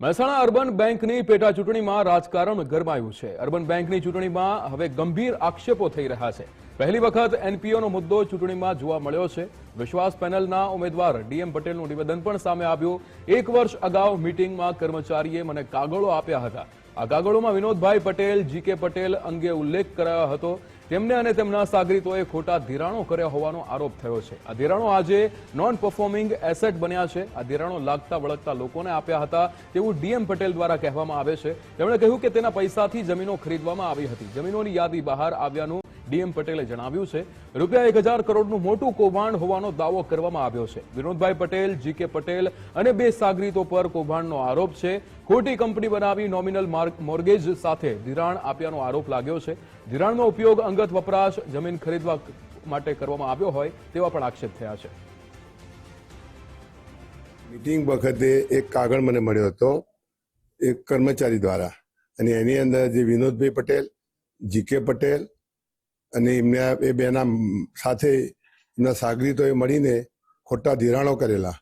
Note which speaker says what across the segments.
Speaker 1: Mehsana urban બેંકની પેટા ચૂંટણીમાં રાજકારણ ગરમાયું છે. અર્બન બેંકની ચૂંટણીમાં હવે ગંભીર આક્ષેપો થઈ રહ્યા છે. પહેલી વખત એનપીઓનો મુદ્દો ચૂંટણીમાં જોવા મળ્યો છે. વિશ્વાસ પેનલના ઉમેદવાર ડીએમ પટેલનું નિવેદન પણ સામે આવ્યું. એક વર્ષ અગાઉ મીટિંગમાં કર્મચારીએ મને કાગળો આપ્યા હતા. આ કાગળોમાં વિનોદભાઈ પટેલ જીકે પટેલ અંગે ઉલ્લેખ કરાયો હતો. તેમને અને તેમના સાગરીતોએ ખોટા ધિરાણો કર્યા હોવાનો આરોપ થયો છે. આ ધિરાણો આજે નોન પરફોર્મિંગ એસેટ બન્યા છે. આ ધિરાણો લાગતા વળગતા લોકોને આપ્યા હતા તેવું ડીએમ પટેલ દ્વારા કહેવામાં આવે છે. તેમણે કહ્યું કે તેના પૈસાથી જમીનો ખરીદવામાં આવી હતી. જમીનોની યાદી બહાર આવ્યાનું ડીએમ પટેલે જણાવ્યું છે, રૂપિયા એક હજાર કરોડનું મોટું કૌભાંડ હોવાનો દાવો કરવામાં આવ્યો છે. વિનોદભાઈ પટેલ જીકે પટેલ અને બે સાગરીતો પર કૌભાંડનો આરોપ છે. ખોટી કંપની બનાવી નોમિનલ મોર્ગેજ સાથે ધિરાણ આપ્યાનો આરોપ લાગ્યો છે. ધિરાણનો ઉપયોગ અંગત વપરાશ, જમીન ખરીદવા માટે કરવામાં આવ્યો હોય તેવા પણ આક્ષેપ થયા છે.
Speaker 2: મીટિંગ વખતે એક કાગળ મને મળ્યો હતો, એક કર્મચારી દ્વારા. અને એની અંદર જે વિનોદભાઈ પટેલ જીકે પટેલ અને એમના એ બેના સાથે એમના સાગરીતોએ મળીને ખોટા ધિરાણો કરેલા,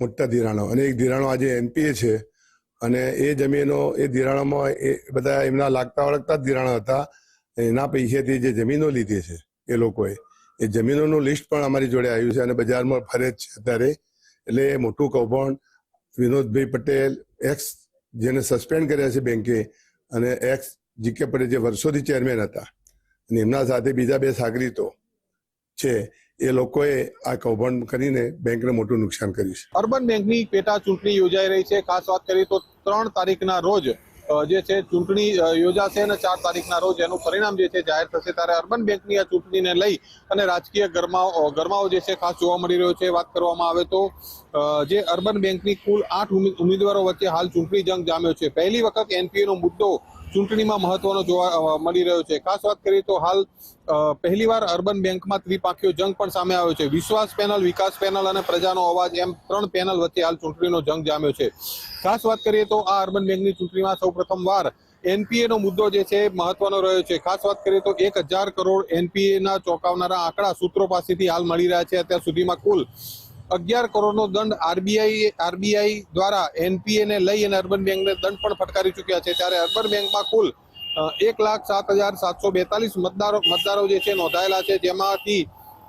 Speaker 2: મોટા ધિરાણો. અને એક ધિરાણો આજે એનપીએ છે. અને એ જમીનો, એ ધિરાણોમાં એ બધા એમના લાગતા વળગતા જ ધિરાણો હતા. એના પૈસેથી જે જમીનો લીધી છે એ લોકોએ. એ જમીનોનું લિસ્ટ પણ અમારી જોડે આવ્યું છે અને બજારમાં ફરે જ છે અત્યારે. એટલે મોટું કૌભાંડ વિનોદભાઈ પટેલ એક્સ જેને સસ્પેન્ડ કર્યા છે બેંકે અને એક્સ જીકે પટેલ જે વર્ષોથી ચેરમેન હતા. અને એમના સાથે બીજા બે સાગરીતો છે, એ લોકોએ આ કૌભાંડ કરીને બેંકને મોટું નુકસાન કર્યું છે.
Speaker 3: અર્બન બેંકની પેટા ચૂંટણી યોજાઈ રહી છે. ખાસ વાત કરીએ તો ત્રણ તારીખના રોજ જે છે ચૂંટણી યોજાશે અને ચાર તારીખના રોજ એનું પરિણામ જે છે જાહેર થશે ત્યારે અર્બન બેંકની આ ચૂંટણીને લઈ અને રાજકીય ગરમાઓ ગરમાઓ જે છે ખાસ જોવા મળી રહ્યો છે. વાત કરવામાં આવે તો જે અર્બન બેંકની કુલ આઠ ઉમેદવારો વચ્ચે હાલ ચૂંટણી જંગ જામ્યો છે. પહેલી વખત એનપીએ નો મુદ્દો ચૂંટણીમાં મહત્વનો જોવા મળી રહ્યો છે. ખાસ વાત કરીએ તો હાલ પહેલીવાર અર્બન બેંકમાં ત્રિપાંખીયો જંગ પણ સામે આવ્યો છે. વિશ્વાસ પેનલ, વિકાસ પેનલ અને પ્રજાનો અવાજ એમ ત્રણ પેનલ વચ્ચે હાલ ચૂંટણીનો જંગ જામ્યો છે. ખાસ વાત કરીએ તો આ અર્બન બેંકની ચૂંટણીમાં સૌ પ્રથમવાર એનપીએ નો મુદ્દો જે છે મહત્વનો રહ્યો છે. ખાસ વાત કરીએ તો એક હજાર કરોડ એનપીએ ના ચોંકાવનારા આંકડા સૂત્રો પાસેથી હાલ મળી રહ્યા છે. અત્યાર સુધીમાં કુલ અગિયાર કરોડનો દંડ આરબીઆઈ આરબીઆઈ દ્વારા એનપીએને લઈ અને અર્બન બેંકને દંડ પણ ફટકારી ચૂક્યા છે. ત્યારે અર્બન બેંકમાં કુલ એક લાખ સાત હજાર સાતસો બેતાલીસ મતદારો મતદારો જે છે નોંધાયેલા છે, જેમાંથી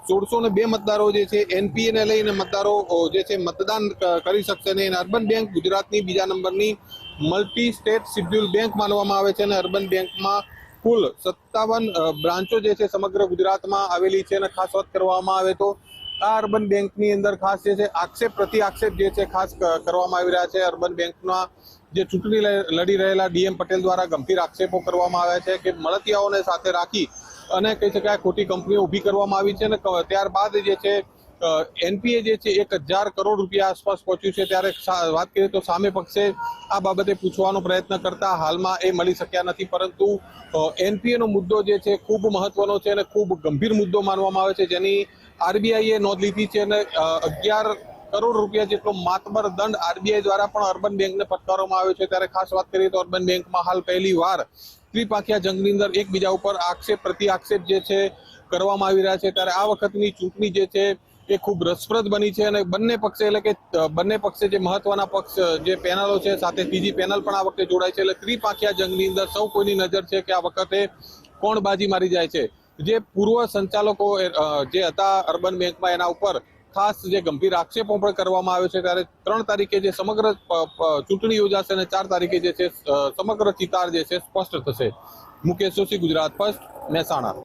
Speaker 3: સોળસો ને બે મતદારો જે છે એનપીએને લઈને મતદારો જે છે મતદાન કરી શકશે નહીં. અર્બન બેંક ગુજરાતની બીજા નંબરની મલ્ટી સ્ટેટ શિડ્યુલ બેંક માનવામાં આવે છે. અને અર્બન બેંકમાં કુલ સત્તાવન બ્રાન્ચો જે છે સમગ્ર ગુજરાતમાં આવેલી છે અને ખાસ વાત કરવામાં આવે તો આ અર્બન બેંકની અંદર ખાસ જે છે, આક્ષેપ પ્રતિ આક્ષેપ જે છે, ખાસ કરવામાં આવી રહ્યા છે. અર્બન બેંકના જે ચૂંટણી લડી રહેલા ડીએમ પટેલ દ્વારા ગંભીર આક્ષેપો કરવામાં આવ્યા છે કે મળતિયાઓને સાથે રાખી અને કહી શકાય ખોટી કંપનીઓ ઊભી કરવામાં આવી છે અને ત્યારબાદ જે છે એનપીએ જે છે, એક હજાર કરોડ રૂપિયા આસપાસ પહોંચ્યું છે. ત્યારે વાત કરીએ તો સામે પક્ષે આ બાબતે પૂછવાનો પ્રયત્ન કરતા હાલમાં એ મળી શક્યા નથી. પરંતુ એનપીએનો મુદ્દો જે છે, ખૂબ મહત્વનો છે અને ખૂબ ગંભીર મુદ્દો માનવામાં આવે છે. જેની આરબીઆઈએ નોંધ લીધી છે અને અગિયાર કરોડ રૂપિયા જેટલો માતબર દંડ આરબીઆઈ દ્વારા પણ અર્બન બેંકને ફટકારવામાં આવ્યો છે. ત્યારે ખાસ વાત કરીએ તો અર્બન બેંકમાં હાલ પહેલી વાર ત્રિપાંખિયા જંગની અંદર એકબીજા ઉપર આક્ષેપ પ્રતિ આક્ષેપ જે છે કરવામાં આવી રહ્યા છે. ત્યારે આ વખતની ચૂંટણી જે છે એ ખૂબ રસપ્રદ બની છે અને બંને પક્ષે એટલે કે બંને પક્ષે જે મહત્વના પક્ષ જે પેનલો છે, સાથે ત્રીજી પેનલ પણ આ વખતે જોડાય છે. એટલે ત્રિપાખિયા જંગની અંદર સૌ કોઈની નજર છે કે આ વખતે કોણ બાજી મારી જાય છે. જે પૂર્વ સંચાલકો જે હતા અર્બન બેંકમાં એના ઉપર ખાસ જે ગંભીર આક્ષેપો પણ કરવામાં આવ્યો છે. ત્યારે ત્રણ તારીખે જે સમગ્ર ચૂંટણી યોજાશે અને ચાર તારીખે જે છે સમગ્ર ચિતાર જે છે, સ્પષ્ટ થશે. મુકેશ જોશી, ગુજરાત ફર્સ્ટ, મહેસાણા.